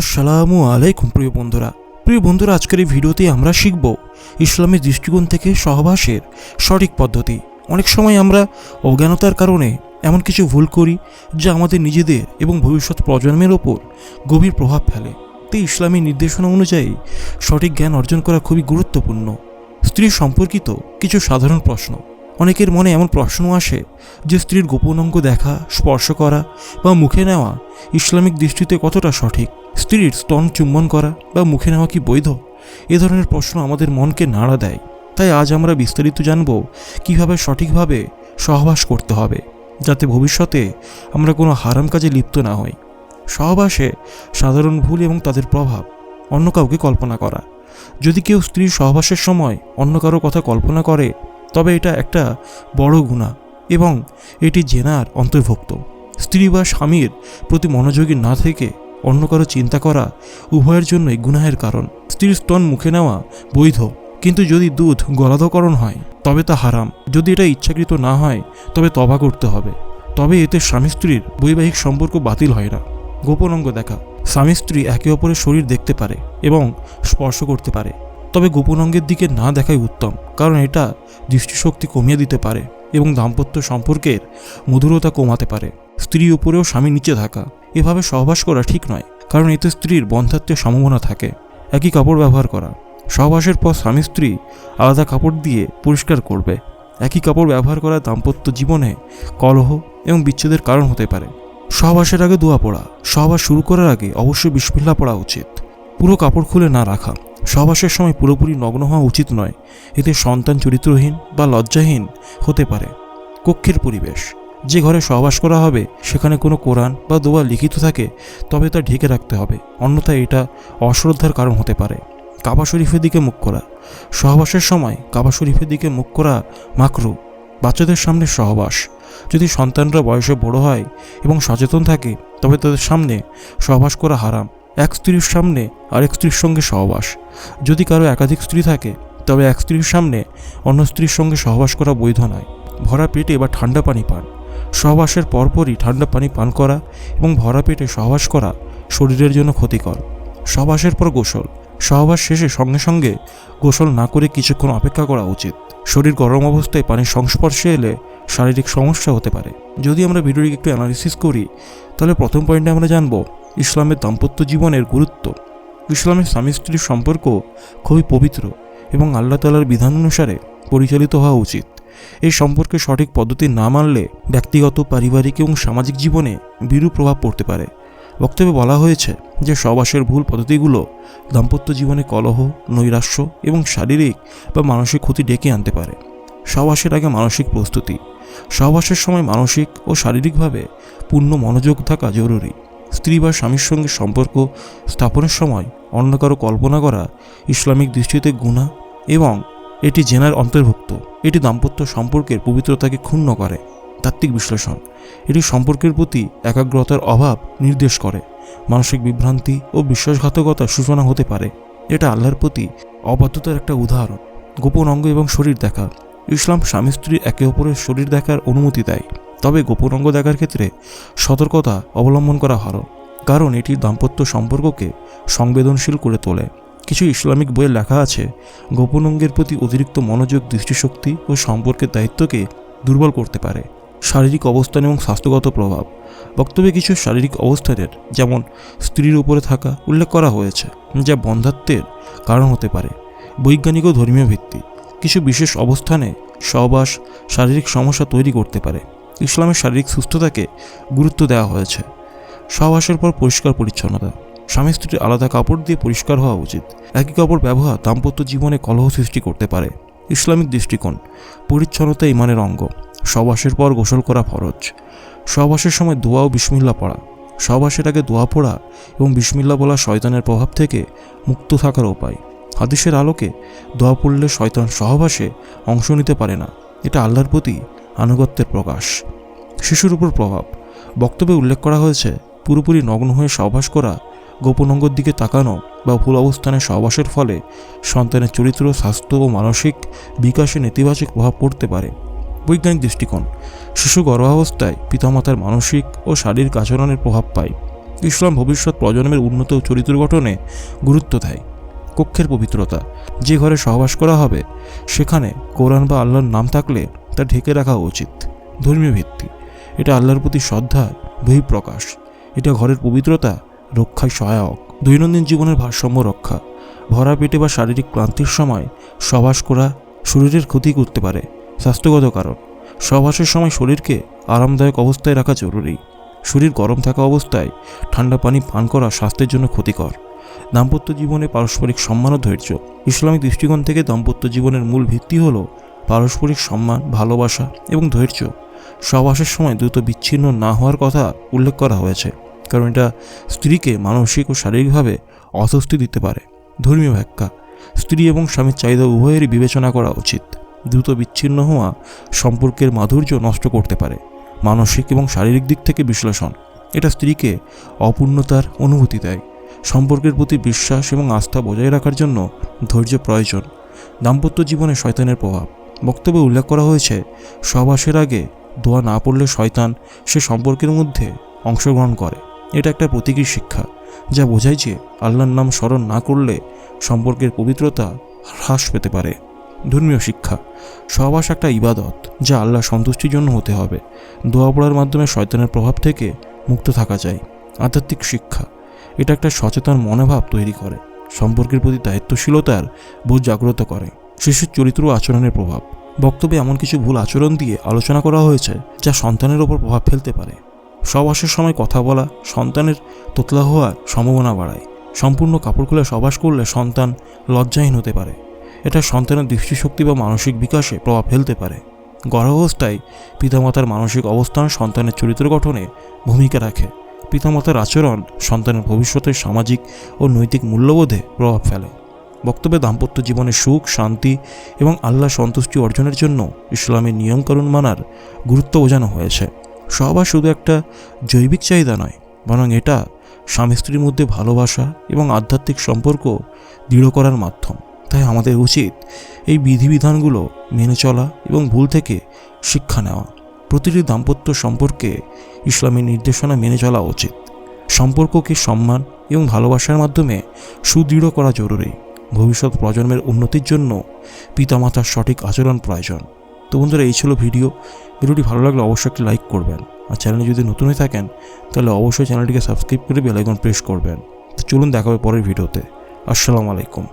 আসসালামু আলাইকুম, প্রিয় বন্ধুরা। প্রিয় বন্ধুরা, আজকের এই ভিডিওতে আমরা শিখব ইসলামের দৃষ্টিকোণ থেকে সহবাসের সঠিক পদ্ধতি। অনেক সময় আমরা অজ্ঞানতার কারণে এমন কিছু ভুল করি যা আমাদের নিজেদের এবং ভবিষ্যৎ প্রজন্মের ওপর গভীর প্রভাব ফেলে। তাই ইসলামী নির্দেশনা অনুযায়ী সঠিক জ্ঞান অর্জন করা খুবই গুরুত্বপূর্ণ। স্ত্রী সম্পর্কিত কিছু সাধারণ প্রশ্ন। অনেকের মনে এমন প্রশ্ন আসে যে স্ত্রীর গোপন অঙ্গ দেখা, স্পর্শ করা বা মুখে নেওয়া ইসলামিক দৃষ্টিতে কতটা সঠিক? স্ত্রীর স্তন চুম্বন করা বা মুখে নেওয়া কি বৈধ? এ ধরনের প্রশ্ন আমাদের মনকে নাড়া দেয়। তাই আজ আমরা বিস্তারিত জানব কীভাবে সঠিকভাবে সহবাস করতে হবে, যাতে ভবিষ্যতে আমরা কোনো হারাম কাজে লিপ্ত না হই। সহবাসে সাধারণ ভুল এবং তাদের প্রভাব, অন্য কাউকে কল্পনা করা। যদি কেউ স্ত্রীর সহবাসের সময় অন্য কারও কথা কল্পনা করে তবে এটা একটা বড় গুণা এবং এটি জেনার অন্তর্ভুক্ত। স্ত্রী বা স্বামীর প্রতি মনোযোগী না থেকে অন্য কারও চিন্তা করা উভয়ের জন্যই গুনাহের কারণ। স্ত্রীর স্তন মুখে নেওয়া বৈধ, কিন্তু যদি দুধ গলাধকরণ হয়, তবে তা হারাম। যদি এটা ইচ্ছাকৃত না হয়, তবে তবা করতে হবে। তবে এতে স্বামী স্ত্রীর বৈবাহিক সম্পর্ক বাতিল হয় না। গোপন অঙ্গ দেখা, স্বামী স্ত্রী একে অপরের শরীর দেখতে পারে এবং স্পর্শ করতে পারে। তবে গোপন অঙ্গের দিকে না দেখাই উত্তম, কারণ এটা দৃষ্টিশক্তি কমিয়ে দিতে পারে এবং দাম্পত্য সম্পর্কের মধুরতা কমাতে পারে। স্ত্রী উপরেও স্বামী নিচে থাকা, এভাবে সহবাস করা ঠিক নয়, কারণ এতে স্ত্রীর বন্ধাত্মের সম্ভাবনা থাকে। একই কাপড় ব্যবহার করা, সহবাসের পর স্বামী স্ত্রী আলাদা কাপড় দিয়ে পরিষ্কার করবে। একই কাপড় ব্যবহার করা দাম্পত্য জীবনে কলহ এবং বিচ্ছেদের কারণ হতে পারে। সহবাসের আগে দোয়া পড়া, সহবাস শুরু করার আগে অবশ্যই বিসমিল্লা পড়া উচিত। পুরো কাপড় খুলে না রাখা সহবাসের সময় পুরোপুরি নগ্ন হওয়া উচিত নয়। এতে সন্তান চরিত্রহীন বা লজ্জাহীন হতে পারে। কক্ষের পরিবেশ। যে ঘরে সহবাস করা হবে, সেখানে কোনো কোরআন বা দোয়া লিখিত থাকে, তবে তা ঢেকে রাখতে হবে। অন্যথায় এটা অশ্রদ্ধার কারণ হতে পারে। কাবা শরীফের দিকে মুখ করা। সহবাসের সময় কাবা শরীফের দিকে মুখ করা মাকরু। বাচ্চাদের সামনে সহবাস। যদি সন্তানরা বয়সে বড় হয় এবং সচেতন থাকে, তবে তাদের সামনে সহবাস করা হারাম। এক স্ত্রীর সামনে আরেক স্ত্রীর সঙ্গে সহবাস। যদি কারও একাধিক স্ত্রী থাকে, তবে এক স্ত্রীর সামনে অন্য স্ত্রীর সঙ্গে সহবাস করা বৈধ নয়। ভরা পেটে বা ঠান্ডা পানি পান। সহবাসের পরপরই ঠান্ডা পানি পান করা এবং ভরা পেটে সহবাস করা শরীরের জন্য ক্ষতিকর। সহবাসের পর গোসল। সহবাস শেষে সঙ্গে সঙ্গে গোসল না করে কিছুক্ষণ অপেক্ষা করা উচিত। শরীর গরম অবস্থায় পানির সংস্পর্শে এলে শারীরিক সমস্যা হতে পারে। যদি আমরা ভিডিওটিকে একটু অ্যানালিসিস করি, তাহলে প্রথম পয়েন্টে আমরা জানব ইসলামের দাম্পত্য জীবনের গুরুত্ব। ইসলামের স্বামী স্ত্রীর সম্পর্ক খুবই পবিত্র এবং আল্লাহ তালার বিধান অনুসারে পরিচালিত হওয়া উচিত। এই সম্পর্কে সঠিক পদ্ধতি না মানলে ব্যক্তিগত, পারিবারিক এবং সামাজিক জীবনে বিরূপ প্রভাব পড়তে পারে। বক্তব্যে বলা হয়েছে যে সবাসের ভুল পদ্ধতিগুলো দাম্পত্য জীবনে কলহ, নৈরাশ্য এবং শারীরিক বা মানসিক ক্ষতি ডেকে আনতে পারে। সহবাসের আগে মানসিক প্রস্তুতি। সহবাসের সময় মানসিক ও শারীরিকভাবে পূর্ণ মনোযোগ থাকা জরুরি। স্ত্রী বা স্বামীর সঙ্গে সম্পর্ক স্থাপনের সময় অন্য কারও কল্পনা করা ইসলামিক দৃষ্টিতে গুণা এবং এটি জেনার অন্তর্ভুক্ত। এটি দাম্পত্য সম্পর্কের পবিত্রতাকে ক্ষুণ্ণ করে। তাত্ত্বিক বিশ্লেষণ। এটি সম্পর্কের প্রতি একাগ্রতার অভাব নির্দেশ করে। মানসিক বিভ্রান্তি ও বিশ্বাসঘাতকতার সূচনা হতে পারে। এটা আল্লাহর প্রতি অবাধ্যতার একটা উদাহরণ। গোপন অঙ্গ এবং শরীর দেখা। ইসলাম স্বামী স্ত্রী একে অপরের শরীর দেখার অনুমতি দেয়। তবে গোপন অঙ্গ দেখার ক্ষেত্রে সতর্কতা অবলম্বন করা ভালো। কারণ এটি দাম্পত্য সম্পর্ককে সংবেদনশীল করে তোলে। কিছু ইসলামিক বইয়ে লেখা আছে, গোপন অঙ্গের প্রতি অতিরিক্ত মনোযোগ, দৃষ্টিশক্তি ও সম্পর্কের দায়িত্বকে দুর্বল করতে পারে। শারীরিক অবস্থান এবং স্বাস্থ্যগত প্রভাব। বক্তব্যে কিছু শারীরিক অবস্থানের, যেমন স্ত্রীর উপরে থাকা উল্লেখ করা হয়েছে, যা বন্ধাত্বের কারণ হতে পারে। বৈজ্ঞানিক ও ধর্মীয় ভিত্তি। কিছু বিশেষ অবস্থানে সহবাস, শারীরিক সমস্যা তৈরি করতে পারে। ইসলামের শারীরিক সুস্থতাকে গুরুত্ব দেওয়া হয়েছে। সহবাসের পর পরিষ্কার পরিচ্ছন্নতা। স্বামী স্ত্রীর আলাদা কাপড় দিয়ে পরিষ্কার হওয়া উচিত। একই কাপড় ব্যবহার দাম্পত্য জীবনে কলহ সৃষ্টি করতে পারে। ইসলামিক দৃষ্টিকোণ। পরিচ্ছন্নতা ইমানের অঙ্গ। সহবাসের পর গোসল করা ফরজ। সহবাসের সময় দোয়া ও বিসমিল্লা পড়া। সহবাসের আগে দোয়া পড়া এবং বিসমিল্লা বলা শয়তানের প্রভাব থেকে মুক্ত থাকার উপায়। হাদিসের আলোকে দোয়া পড়লে শয়তান সহবাসে অংশ নিতে পারে না। এটা আল্লাহর প্রতি আনুগত্যের প্রকাশ। শিশুর উপর প্রভাব। বক্তব্যে উল্লেখ করা হয়েছে, পুরোপুরি নগ্ন হয়ে সহবাস করা গোপন অঙ্গর দিকে তাকানো বা ভুল অবস্থানে সহবাসের ফলে সন্তানের চরিত্র, স্বাস্থ্য ও মানসিক বিকাশে নেতিবাচক প্রভাব পড়তে পারে। বৈজ্ঞানিক দৃষ্টিকোণ। শিশু গর্ভাবস্থায় পিতামাতার মানসিক ও শারীরিক আচরণের প্রভাব পায়। ইসলাম ভবিষ্যৎ প্রজন্মের উন্নত চরিত্র গঠনে গুরুত্ব দেয়। কক্ষের পবিত্রতা, যে ঘরে সহবাস করা হবে, সেখানে কোরআন বা আল্লাহর নাম থাকলে তা ঢেকে রাখা উচিত। ধর্মীয় ভিত্তি, এটা আল্লাহর প্রতি শ্রদ্ধার বহিঃপ্রকাশ। এটা ঘরের পবিত্রতা, রক্ষায় সহায়ক। দৈনন্দিন জীবনের ভারসাম্য রক্ষা, ভরা পেটে বা শারীরিক ক্লান্তির সময় সবাস করা শরীরের ক্ষতি করতে পারে। স্বাস্থ্যগত কারণ। সহবাসের সময় শরীরকে আরামদায়ক অবস্থায় রাখা জরুরি। শরীর গরম থাকা অবস্থায় ঠান্ডা পানি পান করা স্বাস্থ্যের জন্য ক্ষতিকর। দাম্পত্য জীবনে পারস্পরিক সম্মান ও ধৈর্য। ইসলামিক দৃষ্টিকোণ থেকে দাম্পত্য জীবনের মূল ভিত্তি হল পারস্পরিক সম্মান, ভালোবাসা এবং ধৈর্য। সহবাসের সময় দ্রুত বিচ্ছিন্ন না হওয়ার কথা উল্লেখ করা হয়েছে। কারণ এটা স্ত্রীকে মানসিক ও শারীরিকভাবে অস্বস্তি দিতে পারে। ধর্মীয় ব্যাখ্যা, স্ত্রী এবং স্বামীর চাহিদা উভয়েরই বিবেচনা করা উচিত। দ্রুত বিচ্ছিন্ন হওয়া সম্পর্কের মাধুর্য নষ্ট করতে পারে, মানসিক এবং শারীরিক দিক থেকে বিশ্লেষণ। এটা স্ত্রীকে অপূর্ণতার অনুভূতি দেয়। সম্পর্কের প্রতি বিশ্বাস এবং আস্থা বজায় রাখার জন্য ধৈর্য প্রয়োজন। দাম্পত্য জীবনে শয়তানের প্রভাব। বক্তব্যে উল্লেখ করা হয়েছে সহবাসের আগে দোয়া না পড়লে শয়তান সে সম্পর্কের মধ্যে অংশগ্রহণ করে। এটা একটা প্রতীকী শিক্ষা, যা বোঝায় যে আল্লাহর নাম স্মরণ না করলে সম্পর্কের পবিত্রতা হ্রাস পেতে পারে। ধর্মীয় শিক্ষা। সহবাস একটা ইবাদত, যা আল্লাহ সন্তুষ্টির জন্য হতে হবে। দোয়া পড়ার মাধ্যমে শয়তানের প্রভাব থেকে মুক্ত থাকা যায়। আধ্যাত্মিক শিক্ষা, এটা একটা সচেতন মনোভাব তৈরি করে, সম্পর্কের প্রতি দায়িত্বশীলতার বোধ জাগ্রত করে। শিশুর চরিত্র আচরণের প্রভাব, বক্তব্যে এমন কিছু ভুল আচরণ দিয়ে আলোচনা করা হয়েছে, যা সন্তানের ওপর প্রভাব ফেলতে পারে। সবাসের সময় কথা বলা, সন্তানের তোতলা হওয়ার সম্ভাবনা বাড়ায়। সম্পূর্ণ কাপড় খুলে সবাস করলে সন্তান লজ্জাহীন হতে পারে। এটা সন্তানের দৃষ্টিশক্তি বা মানসিক বিকাশে প্রভাব ফেলতে পারে। গর্ভাবস্থায় পিতামাতার মানসিক অবস্থান সন্তানের চরিত্র গঠনে ভূমিকা রাখে। পিতামাতার আচরণ সন্তানের ভবিষ্যতের সামাজিক ও নৈতিক মূল্যবোধে প্রভাব ফেলে। বক্তব্যে দাম্পত্য জীবনে সুখ, শান্তি এবং আল্লাহ সন্তুষ্টি অর্জনের জন্য ইসলামের নিয়মকানুন মানার গুরুত্ব বোঝানো হয়েছে। সহবাস শুধু একটা জৈবিক চাহিদা নয়, বরং এটা স্বামী স্ত্রীর মধ্যে ভালোবাসা এবং আধ্যাত্মিক সম্পর্ক দৃঢ় করার মাধ্যম। তাই আমাদের উচিত এই বিধিবিধানগুলো মেনে চলা এবং ভুল থেকে শিক্ষা নেওয়া। প্রতিটি দাম্পত্য সম্পর্কে ইসলামের নির্দেশনা মেনে চলা উচিত। সম্পর্ককে সম্মান এবং ভালোবাসার মাধ্যমে সুদৃঢ় করা জরুরি। ভবিষ্যৎ প্রজন্মের উন্নতির জন্য পিতামাতার সঠিক আচরণ প্রয়োজন। তো বন্ধুরা, এই ছিল ভিডিও। ভিডিওটি ভালো লাগলে অবশ্যই একটি লাইক করবেন। আর চ্যানেলে যদি নতুন হয়ে থাকেন, তাহলে অবশ্যই চ্যানেলটিকে সাবস্ক্রাইব করে বেলাইকন প্রেস করবেন। তো চলুন দেখা হবে পরের ভিডিওতে। আসসালামু আলাইকুম।